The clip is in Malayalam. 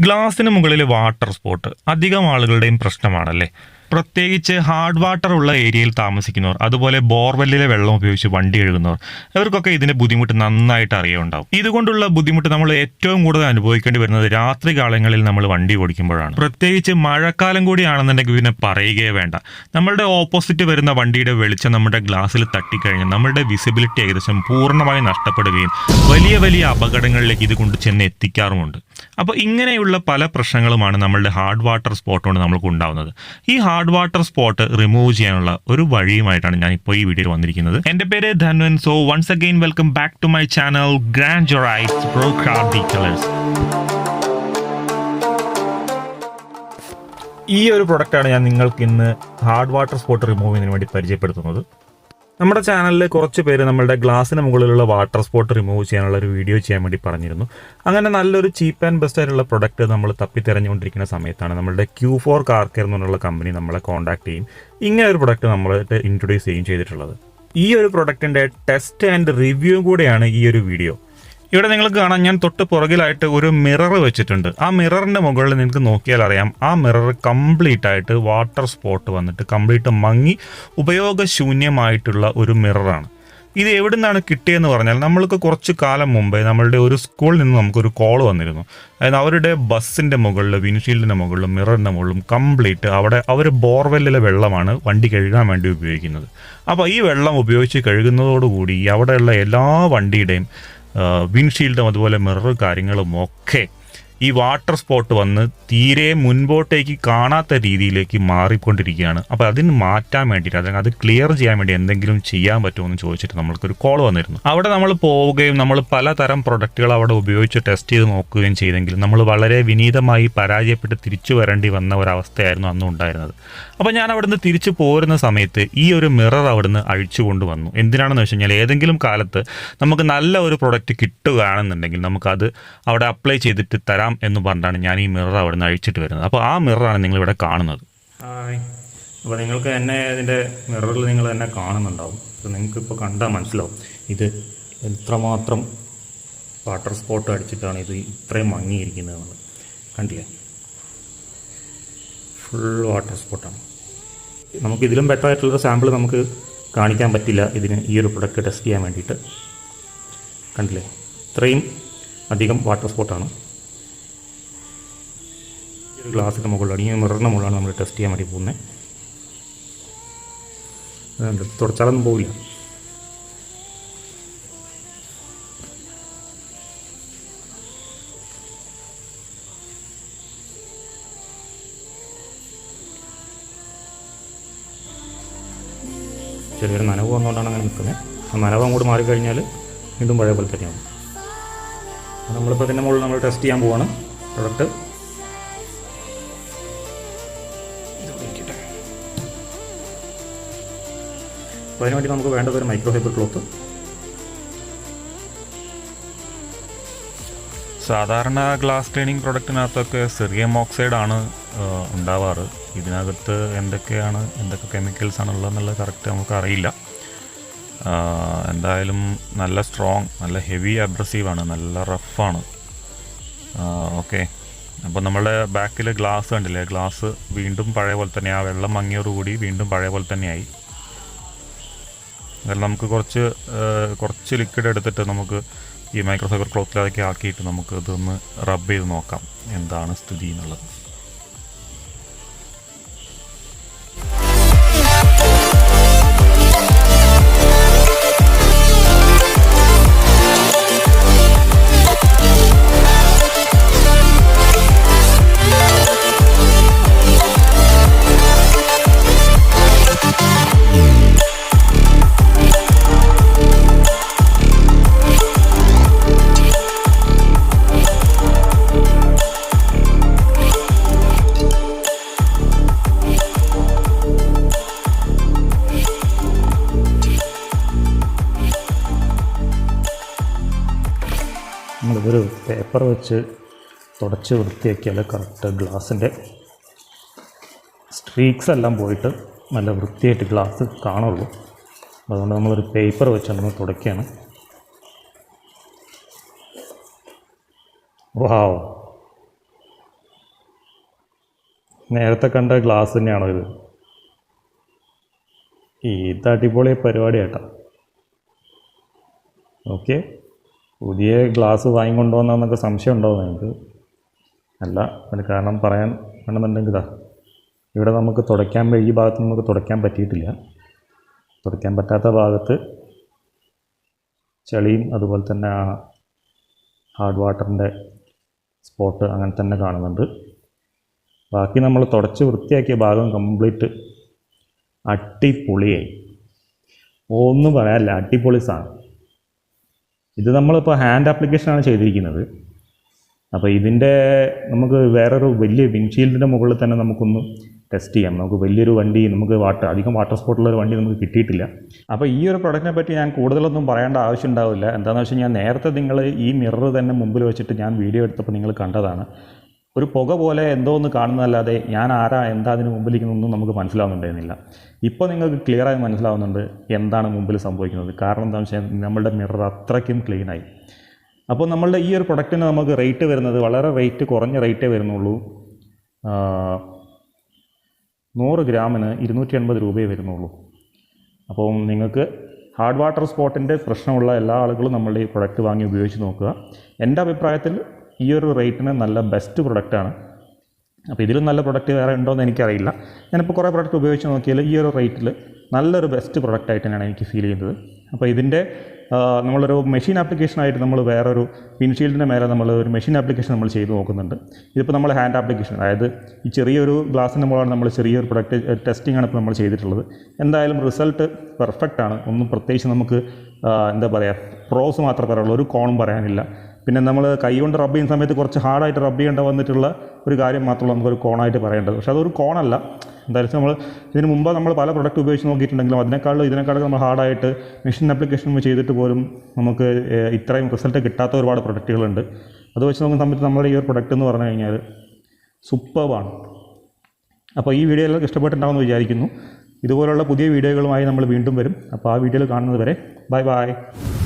ഗ്ലാസിന് മുകളിൽ വാട്ടർ സ്പോട്ട്. അധികം ആളുകളുടെയും പ്രശ്നമാണല്ലേ? പ്രത്യേകിച്ച് ഹാർഡ് വാട്ടർ ഉള്ള ഏരിയയിൽ താമസിക്കുന്നവർ അതുപോലെ ബോർവെല്ലിലെ വെള്ളം ഉപയോഗിച്ച് വണ്ടി കഴുകുന്നവർ ഇവർക്കൊക്കെ ഇതിന്റെ ബുദ്ധിമുട്ട് നന്നായിട്ട് അറിയുണ്ടാവും ഇതുകൊണ്ടുള്ള ബുദ്ധിമുട്ട് നമ്മൾ ഏറ്റവും കൂടുതൽ അനുഭവിക്കേണ്ടി വരുന്നത് രാത്രി കാലങ്ങളിൽ നമ്മൾ വണ്ടി ഓടിക്കുമ്പോഴാണ്. പ്രത്യേകിച്ച് മഴക്കാലം കൂടിയാണെന്നുണ്ടെങ്കിൽ പിന്നെ പറയുകയേ വേണ്ട. നമ്മളുടെ ഓപ്പോസിറ്റ് വരുന്ന വണ്ടിയുടെ വെളിച്ചം നമ്മുടെ ഗ്ലാസ്സിൽ തട്ടിക്കഴിഞ്ഞ് നമ്മുടെ വിസിബിലിറ്റി ഏകദേശം പൂർണമായി നഷ്ടപ്പെടുകയും വലിയ വലിയ അപകടങ്ങളിലേക്ക് ഇത് കൊണ്ട് ചെന്ന് എത്തിക്കാറുമുണ്ട്. അപ്പോൾ ഇങ്ങനെയുള്ള പല പ്രശ്നങ്ങളുമാണ് നമ്മളുടെ ഹാർഡ് വാട്ടർ സ്പോട്ട് കൊണ്ട് നമ്മൾക്ക് ഉണ്ടാവുന്നത്. ഈ വാട്ടർ സ്പോട്ട് റിമൂവ് ചെയ്യാനുള്ള ഒരു വഴിയുമായിട്ടാണ് ഞാൻ ഇപ്പോൾ ഈ വീഡിയോയിൽ വന്നിരിക്കുന്നത്. എന്റെ പേര് Dhanwan so once again welcome back to my channel grand ജൊറൈസ് colours ഈ ഒരു പ്രൊഡക്റ്റാണ് ഞാൻ നിങ്ങൾക്ക് ഇന്ന് ഹാർഡ് വാട്ടർ സ്പോട്ട് റിമൂവ് ചെയ്യുന്നതിന് വേണ്ടി പരിചയപ്പെടുത്തുന്നത്. നമ്മുടെ ചാനലിൽ കുറച്ച് പേര് നമ്മുടെ ഗ്ലാസ്സിന് മുകളിലുള്ള വാട്ടർ സ്പോട്ട് റിമൂവ് ചെയ്യാനുള്ള ഒരു വീഡിയോ ചെയ്യാൻ വേണ്ടി പറഞ്ഞിരുന്നു. അങ്ങനെ നല്ലൊരു ചീപ്പ് ആൻഡ് ബെസ്റ്റ് ആയിട്ടുള്ള പ്രൊഡക്റ്റ് നമ്മൾ തപ്പി തിരഞ്ഞുകൊണ്ടിരിക്കുന്ന സമയത്താണ് നമ്മുടെ ക്യൂ ഫോർ കാർ കെയർ പറഞ്ഞുള്ള കമ്പനി നമ്മളെ കോൺടാക്ട് ചെയ്യും. ഇങ്ങനെ ഒരു പ്രൊഡക്റ്റ് നമ്മളായിട്ട് ഇൻട്രൊഡ്യൂസ് ചെയ്യുകയും ചെയ്തിട്ടുള്ളത്. ഈ ഒരു പ്രൊഡക്റ്റിന്റെ ടെസ്റ്റ് ആൻഡ് റിവ്യൂ കൂടെയാണ് ഈ ഒരു വീഡിയോ ഇവിടെ നിങ്ങൾക്ക് കാണാം ഞാൻ തൊട്ട് പുറകിലായിട്ട് ഒരു മിറർ വെച്ചിട്ടുണ്ട്. ആ മിററിന്റെ മുകളിൽ നിങ്ങൾക്ക് നോക്കിയാൽ അറിയാം ആ മിറർ കംപ്ലീറ്റ് ആയിട്ട് വാട്ടർ സ്പോട്ട് വന്നിട്ട് കംപ്ലീറ്റ് മങ്ങി ഉപയോഗശൂന്യമായിട്ടുള്ള ഒരു മിററാണ് ഇത് എവിടെ നിന്നാണ് കിട്ടിയെന്ന് പറഞ്ഞാൽ നമ്മൾക്ക് കുറച്ച് കാലം മുമ്പേ നമ്മളുടെ ഒരു സ്കൂളിൽ നിന്ന് നമുക്കൊരു കോൾ വന്നിരുന്നു. അതായത് അവരുടെ ബസ്സിന്റെ മുകളിൽ വിൻഷീൽഡിന്റെ മുകളിലും മിററിന്റെ മുകളിലും കംപ്ലീറ്റ് അവിടെ അവർ ബോർവെല്ലിലെ വെള്ളമാണ് വണ്ടി കഴുകാൻ വേണ്ടി ഉപയോഗിക്കുന്നത്. അപ്പോൾ ഈ വെള്ളം ഉപയോഗിച്ച് കഴുകുന്നതോടുകൂടി അവിടെയുള്ള എല്ലാ വണ്ടിയുടെയും വിൻഷീൽഡും അതുപോലെ മിറർ കാര്യങ്ങളും ഒക്കെ ഈ വാട്ടർ സ്പോട്ട് വന്ന് തീരെ മുൻപോട്ടേക്ക് കാണാത്ത രീതിയിലേക്ക് മാറിക്കൊണ്ടിരിക്കുകയാണ്. അപ്പോൾ അതിന് മാറ്റാൻ വേണ്ടിയിട്ട് അല്ലെങ്കിൽ അത് ക്ലിയർ ചെയ്യാൻ വേണ്ടി എന്തെങ്കിലും ചെയ്യാൻ പറ്റുമോ എന്ന് ചോദിച്ചിട്ട് നമ്മൾക്കൊരു കോൾ വന്നിരുന്നു. അവിടെ നമ്മൾ പോവുകയും നമ്മൾ പലതരം പ്രൊഡക്റ്റുകൾ അവിടെ ഉപയോഗിച്ച് ടെസ്റ്റ് ചെയ്ത് നോക്കുകയും ചെയ്തെങ്കിലും നമ്മൾ വളരെ വിനീതമായി പരാജയപ്പെട്ട് തിരിച്ചു വരേണ്ടി വന്ന ഒരവസ്ഥയായിരുന്നു അന്ന് ഉണ്ടായിരുന്നത്. അപ്പോൾ ഞാൻ അവിടുന്ന് തിരിച്ചു പോരുന്ന സമയത്ത് ഈ ഒരു മിറർ അവിടുന്ന് അഴിച്ചു കൊണ്ടുവന്നു എന്തിനാണെന്ന് വെച്ച് കഴിഞ്ഞാൽ ഏതെങ്കിലും കാലത്ത് നമുക്ക് നല്ല ഒരു പ്രൊഡക്റ്റ് കിട്ടുകയാണെന്നുണ്ടെങ്കിൽ നമുക്കത് അവിടെ അപ്ലൈ ചെയ്തിട്ട് തരാം എന്ന് പറഞ്ഞിട്ടാണ് ഞാൻ ഈ മിറർ അവിടെ നിന്ന് അഴിച്ചിട്ട് വരുന്നത്. അപ്പോൾ ആ മിററാണ് നിങ്ങളിവിടെ കാണുന്നത്. അപ്പോൾ നിങ്ങൾക്ക് എന്നെ ഇതിന്റെ മിററിൽ നിങ്ങൾ എന്നെ കാണുന്നുണ്ടാവും. അപ്പോൾ നിങ്ങൾക്ക് ഇപ്പോൾ കണ്ടാൽ മനസ്സിലാവും. ഇത് എത്രമാത്രം വാട്ടർ സ്പോട്ട് അടിച്ചിട്ടാണ് ഇത് ഇത്രയും മങ്ങിയിരിക്കുന്നത് നമ്മൾ കണ്ടില്ലേ? ഫുൾ വാട്ടർ സ്പോട്ടാണ് നമുക്ക് ഇതിലും ബെറ്റർ ആയിട്ടുള്ളൊരു സാമ്പിൾ നമുക്ക് കാണിക്കാൻ പറ്റില്ല. ഇതിന് ഈ ഒരു പ്രൊഡക്റ്റ് ടെസ്റ്റ് ചെയ്യാൻ വേണ്ടിയിട്ട്. കണ്ടില്ലേ? ഇത്രയും അധികം വാട്ടർ സ്പോട്ടാണ് ഗ്ലാസിന്റെ മുകളിലാണ് ഈ മിററിന്റെ മുകളിലാണ് നമ്മൾ ടെസ്റ്റ് ചെയ്യാൻ വേണ്ടി പോകുന്നത് അതുകൊണ്ട് തുടച്ചാലൊന്നും പോവില്ല. ചെറിയൊരു നനവ് വന്നുകൊണ്ടാണ് അങ്ങനെ നിൽക്കുന്നത് നനവ് അങ്ങോട്ട് മാറിക്കഴിഞ്ഞാൽ വീണ്ടും പഴയ പോലെ അപ്പോൾ നമ്മളിപ്പോൾ ഇതിന്റെ മുകളിൽ നമ്മൾ ടെസ്റ്റ് ചെയ്യാൻ പോവാണ്. പ്രൊഡക്റ്റ് അപ്പോൾ അതിനുവേണ്ടി നമുക്ക് വേണ്ടത് ഒരു മൈക്രോ ഫൈബർ ക്ലോത്ത് സാധാരണ ഗ്ലാസ് ക്ലീനിങ് പ്രൊഡക്റ്റിനകത്തൊക്കെ സെറിയം ഓക്സൈഡ് ആണ് ഉണ്ടാവാറ്. ഇതിനകത്ത് എന്തൊക്കെയാണ് എന്തൊക്കെ കെമിക്കൽസ് ആണ് ഉള്ളതെന്നുള്ളത് കറക്റ്റ് നമുക്ക് അറിയില്ല. എന്തായാലും നല്ല സ്ട്രോങ് നല്ല ഹെവി അബ്രസീവാണ് നല്ല റഫാണ് ഓക്കെ അപ്പോൾ നമ്മുടെ ബാക്കിൽ ഗ്ലാസ് കണ്ടില്ലേ? ഗ്ലാസ് വീണ്ടും പഴയ പോലെ തന്നെ ആ വെള്ളം മങ്ങിയോടുകൂടി വീണ്ടും പഴയ പോലെ തന്നെയായി. അതായത് നമുക്ക് കുറച്ച് കുറച്ച് ലിക്വിഡ് എടുത്തിട്ട് നമുക്ക് ഈ മൈക്രോഫൈബർ ക്ലോത്തിലതൊക്കെ ആക്കിയിട്ട് നമുക്ക് ഇതൊന്ന് റബ്ബ് ചെയ്ത് നോക്കാം. എന്താണ് സ്ഥിതി എന്നുള്ളത്. പേപ്പർ വെച്ച് തുടച്ച് വൃത്തിയാക്കിയാൽ കറക്റ്റ് ഗ്ലാസിന്റെ സ്ട്രീക്സ് എല്ലാം പോയിട്ട് നല്ല വൃത്തിയായിട്ട് ഗ്ലാസ് കാണുള്ളൂ. അതുകൊണ്ട് നമ്മളൊരു പേപ്പർ വെച്ചാണ് തുടയ്ക്കുകയാണ്. വാവ് നേരത്തെ കണ്ട ഗ്ലാസ് തന്നെയാണോ ഇത്? ഈ ഇത് അടിപൊളി പരിപാടി ഓക്കെ. പുതിയ ഗ്ലാസ് വാങ്ങിക്കൊണ്ടുവന്നൊക്കെ സംശയം ഉണ്ടാവും നിങ്ങൾക്ക്? അല്ല അതിന് കാരണം പറയാൻ വേണമെന്നുണ്ടെങ്കിൽ ഇതാ. ഇവിടെ നമുക്ക് തുടയ്ക്കാൻ ഈ ഭാഗത്ത് നമുക്ക് തുടയ്ക്കാൻ പറ്റിയിട്ടില്ല. തുടയ്ക്കാൻ പറ്റാത്ത ഭാഗത്ത് ചെളിയും അതുപോലെ തന്നെ ആ ഹാർഡ് വാട്ടറിന്റെ സ്പോട്ട് അങ്ങനെ തന്നെ കാണുന്നുണ്ട്. ബാക്കി നമ്മൾ തുടച്ച് വൃത്തിയാക്കിയ ഭാഗം കംപ്ലീറ്റ് അട്ടിപ്പൊളിയായി ഒന്നും പറയാനില്ല അട്ടിപ്പൊളി സാധനം. ഇത് നമ്മളിപ്പോൾ ഹാൻഡ് ആപ്ലിക്കേഷനാണ് ചെയ്തിരിക്കുന്നത്. അപ്പോൾ ഇതിന്റെ നമുക്ക് വേറൊരു വലിയ വിൻഷീൽഡിന്റെ മുകളിൽ തന്നെ നമുക്കൊന്ന് ടെസ്റ്റ് ചെയ്യാം. നമുക്ക് വലിയൊരു വണ്ടി നമുക്ക് വാട്ടർ അധികം വാട്ടർ സ്പോട്ടുള്ള ഒരു വണ്ടി നമുക്ക് കിട്ടിയിട്ടില്ല. അപ്പോൾ ഈ ഒരു പ്രൊഡക്റ്റിനെ പറ്റി ഞാൻ കൂടുതലൊന്നും പറയേണ്ട ആവശ്യം ഉണ്ടാവില്ല. എന്താണെന്ന് വെച്ച് കഴിഞ്ഞാൽ നേരത്തെ നിങ്ങൾ ഈ മിറർ തന്നെ മുമ്പിൽ വെച്ചിട്ട് ഞാൻ വീഡിയോ എടുത്തപ്പോൾ നിങ്ങൾ കണ്ടതാണ്. ഒരു പുക പോലെ എന്തോ ഒന്ന് കാണുന്നതല്ലാതെ ഞാൻ ആരാ എന്താ അതിന് മുമ്പിലിരിക്കുന്നൊന്നും നമുക്ക് മനസ്സിലാവുന്നുണ്ടായിരുന്നില്ല. ഇപ്പോൾ നിങ്ങൾക്ക് ക്ലിയറായി മനസ്സിലാവുന്നുണ്ട് എന്താണ് മുമ്പിൽ സംഭവിക്കുന്നത്. കാരണം എന്താണെന്ന് വെച്ചാൽ നമ്മളുടെ മിറർ അത്രയ്ക്കും ക്ലീനായി അപ്പോൾ നമ്മളുടെ ഈ ഒരു പ്രൊഡക്റ്റിന് നമുക്ക് റേറ്റ് വരുന്നത് വളരെ റേറ്റ് കുറഞ്ഞ റേറ്റേ വരുന്നുള്ളൂ. നൂറ് ഗ്രാമിന് ഇരുന്നൂറ്റി എൺപത് രൂപയേ വരുന്നുള്ളൂ. അപ്പോൾ നിങ്ങൾക്ക് ഹാർഡ് വാട്ടർ സ്പോട്ടിന്റെ പ്രശ്നമുള്ള എല്ലാ ആളുകളും നമ്മളുടെ ഈ പ്രൊഡക്റ്റ് വാങ്ങി ഉപയോഗിച്ച് നോക്കുക. എന്റെ അഭിപ്രായത്തിൽ ഈ ഒരു റേറ്റിന് നല്ല ബെസ്റ്റ് പ്രൊഡക്റ്റാണ് അപ്പോൾ ഇതിലും നല്ല പ്രൊഡക്റ്റ് വേറെ ഉണ്ടോ എന്ന് എനിക്കറിയില്ല. ഞാനിപ്പോൾ കുറേ പ്രൊഡക്റ്റ് ഉപയോഗിച്ച് നോക്കിയാൽ ഈ ഒരു റേറ്റിൽ നല്ലൊരു ബെസ്റ്റ് പ്രൊഡക്റ്റ് ആയിട്ട് തന്നെയാണ് എനിക്ക് ഫീൽ ചെയ്യുന്നത്. അപ്പോൾ ഇതിന്റെ നമ്മളൊരു മെഷീൻ ആപ്ലിക്കേഷനായിട്ട് നമ്മൾ വേറൊരു വിൻഷീൽഡിന്റെ മേലെ നമ്മൾ ഒരു മെഷീൻ ആപ്ലിക്കേഷൻ നമ്മൾ ചെയ്ത് നോക്കുന്നുണ്ട്. ഇതിപ്പോൾ നമ്മൾ ഹാൻഡ് ആപ്ലിക്കേഷൻ അതായത് ഈ ചെറിയൊരു ഗ്ലാസിന്റെ മുകളാണ് നമ്മൾ ചെറിയൊരു പ്രൊഡക്റ്റ് ടെസ്റ്റിംഗ് ആണ് ഇപ്പോൾ നമ്മൾ ചെയ്തിട്ടുള്ളത്. എന്തായാലും റിസൾട്ട് പെർഫെക്റ്റ് ആണ്. ഒന്നും പ്രത്യേകിച്ച് നമുക്ക് എന്താ പറയുക പ്രോസ് മാത്രമേ പറയുള്ളൂ ഒരു കോണും പറയാനില്ല. പിന്നെ നമ്മൾ കൈകൊണ്ട് റബ്ബ് ചെയ്യുന്ന സമയത്ത് കുറച്ച് ഹാർഡായിട്ട് റബ്ബ് ചെയ്യേണ്ട വന്നിട്ടുള്ള ഒരു കാര്യം മാത്രമേ നമുക്കൊരു കോണായിട്ട് പറയേണ്ടത്. പക്ഷേ അതൊരു കോണല്ല എന്തായാലും നമ്മൾ ഇതിന് മുമ്പ് നമ്മൾ പല പ്രൊഡക്റ്റ് ഉപയോഗിച്ച് നോക്കിയിട്ടുണ്ടെങ്കിലും അതിനേക്കാളും ഇതിനേക്കാളും നമ്മൾ ഹാർഡായിട്ട് മെഷീൻ ആപ്ലിക്കേഷൻ ചെയ്തിട്ട് പോലും നമുക്ക് ഇത്രയും റിസൾട്ട് കിട്ടാത്ത ഒരുപാട് പ്രൊഡക്റ്റുകളുണ്ട് അത് വെച്ച് നോക്കുന്ന സമയത്ത് നമ്മുടെ ഈ ഒരു പ്രൊഡക്റ്റ് എന്ന് പറഞ്ഞു കഴിഞ്ഞാൽ സൂപ്പർബാണ് അപ്പോൾ ഈ വീഡിയോ എല്ലാവർക്കും ഇഷ്ടപ്പെട്ടിട്ടുണ്ടാവുമെന്ന് വിചാരിക്കുന്നു. ഇതുപോലുള്ള പുതിയ വീഡിയോകളുമായി നമ്മൾ വീണ്ടും വരും. അപ്പോൾ ആ വീഡിയോയിൽ കാണുന്നത് വരെ ബൈ ബൈ